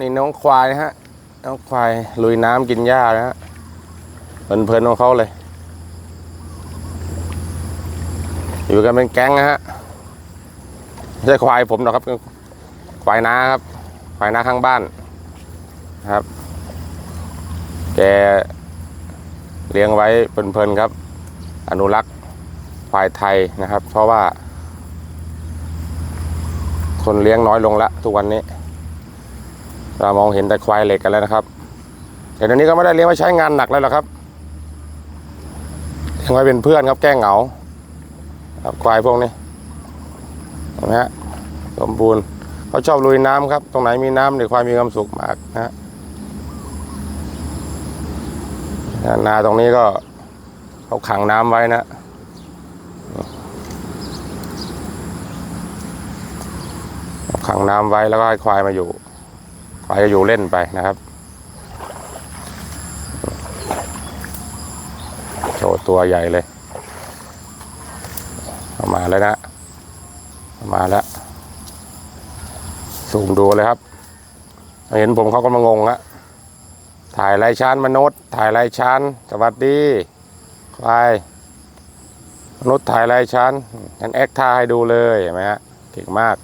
นี่น้องควายนะฮะ น้องควายลุยน้ำกินหญ้านะฮะเพลินๆของเขาเลย อยู่กันเป็นแก๊งนะฮะไม่ใช่ควายผมหรอกครับ ควายนาครับ ควายนาข้างบ้านนะครับ แกเลี้ยงไว้เพลินๆครับ อนุรักษ์ควายไทยนะครับ เพราะว่า คนเลี้ยงน้อยลงละทุกวันนี้ เรามองเห็นแต่ควายเหล็กกันแล้วนะครับแต่เดี๋ยวนี้ก็ไม่ได้เลี้ยงไว้ใช้งานหนักแล้วหรอกครับเลี้ยงไว้เป็นเพื่อนครับแก้งเหงาครับควายพวกนี้เห็นไหมฮะสมบูรณ์เขาชอบลุยน้ำครับ ตรงไหนมีน้ำเด็กควายมีความสุขมากนะฮะนาตรงนี้ก็เขาขังน้ำไว้นะขังน้ำไว้แล้วก็ให้ควายมาอยู่ ควายจะอยู่เล่นไปนะครับโชว์ตัวใหญ่เลยเามาแล้วนะามาแล้วสูงดูเลยครับ เห็นผมเขาก็มางงละถ่ายรายชานมนุษย์ ถ่ายรายชานสวัสดีควายมนุษย์ถ่ายรายชานฉันแอคท่าให้ดูเลยเห็นไหมฮะเก่งมาก